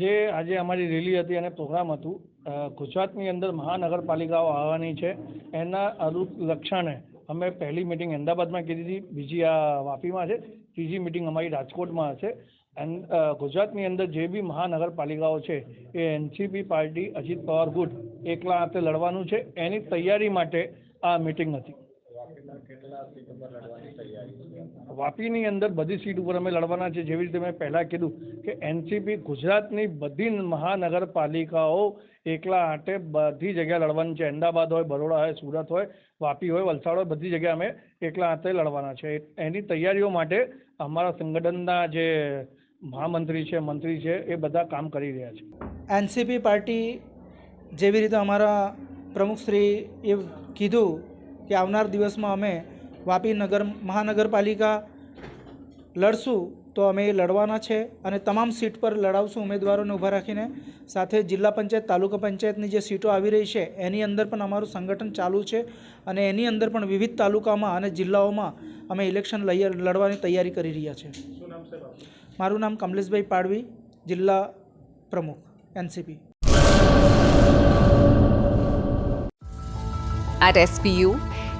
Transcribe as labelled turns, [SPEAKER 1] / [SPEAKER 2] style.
[SPEAKER 1] જે આજે અમારી રેલી હતી અને પ્રોગ્રામ હતું ગુજરાતની અંદર મહાનગરપાલિકાઓ આવવાની છે. એના અનુલક્ષણે અમે પહેલી મિટિંગ અમદાવાદમાં કરી હતી, બીજી આ વાપીમાં છે, ત્રીજી મિટિંગ અમારી રાજકોટમાં છે. એન્ડ ગુજરાતની અંદર જે બી મહાનગરપાલિકાઓ છે, એ એનસીપી પાર્ટી, અજીત પવાર ગુટ, એકલા હાથે લડવાનું છે, એની તૈયારી માટે આ મિટિંગ હતી. વાપીની અંદર બધી સીટ ઉપર અમે લડવાના છે જેવી રીતે મેં પહેલાં કીધું કે એનસીપી ગુજરાતની બધી મહાનગરપાલિકાઓ એકલા હાથે બધી જગ્યાએ લડવાની છે. અમદાવાદ હોય, બરોડા હોય, સુરત હોય, વાપી હોય, વલસાડ હોય, બધી જગ્યાએ અમે એકલા હાથે લડવાના છે એની તૈયારીઓ માટે અમારા સંગઠનના જે મહામંત્રી છે, મંત્રી છે, એ બધા કામ કરી રહ્યા છે.
[SPEAKER 2] એનસીપી પાર્ટી જેવી રીતે અમારા પ્રમુખશ્રીએ કીધું કે આવનાર દિવસમાં અમે વાપી નગર મહાનગરપાલિકા લડશું તો અમે એ લડવાના છે અને તમામ સીટ પર લડાવશું ઉમેદવારોને ઊભા રાખીને. સાથે જિલ્લા પંચાયત તાલુકા પંચાયતની જે સીટો આવી રહી છે એની અંદર પણ અમારું સંગઠન ચાલુ છે અને એની અંદર પણ વિવિધ તાલુકામાં અને જિલ્લાઓમાં અમે ઇલેક્શન લઈ લડવાની તૈયારી કરી રહ્યા છે. મારું નામ કમલેશભાઈ પાડવી જિલ્લા પ્રમુખ NCP.
[SPEAKER 3] At SPU,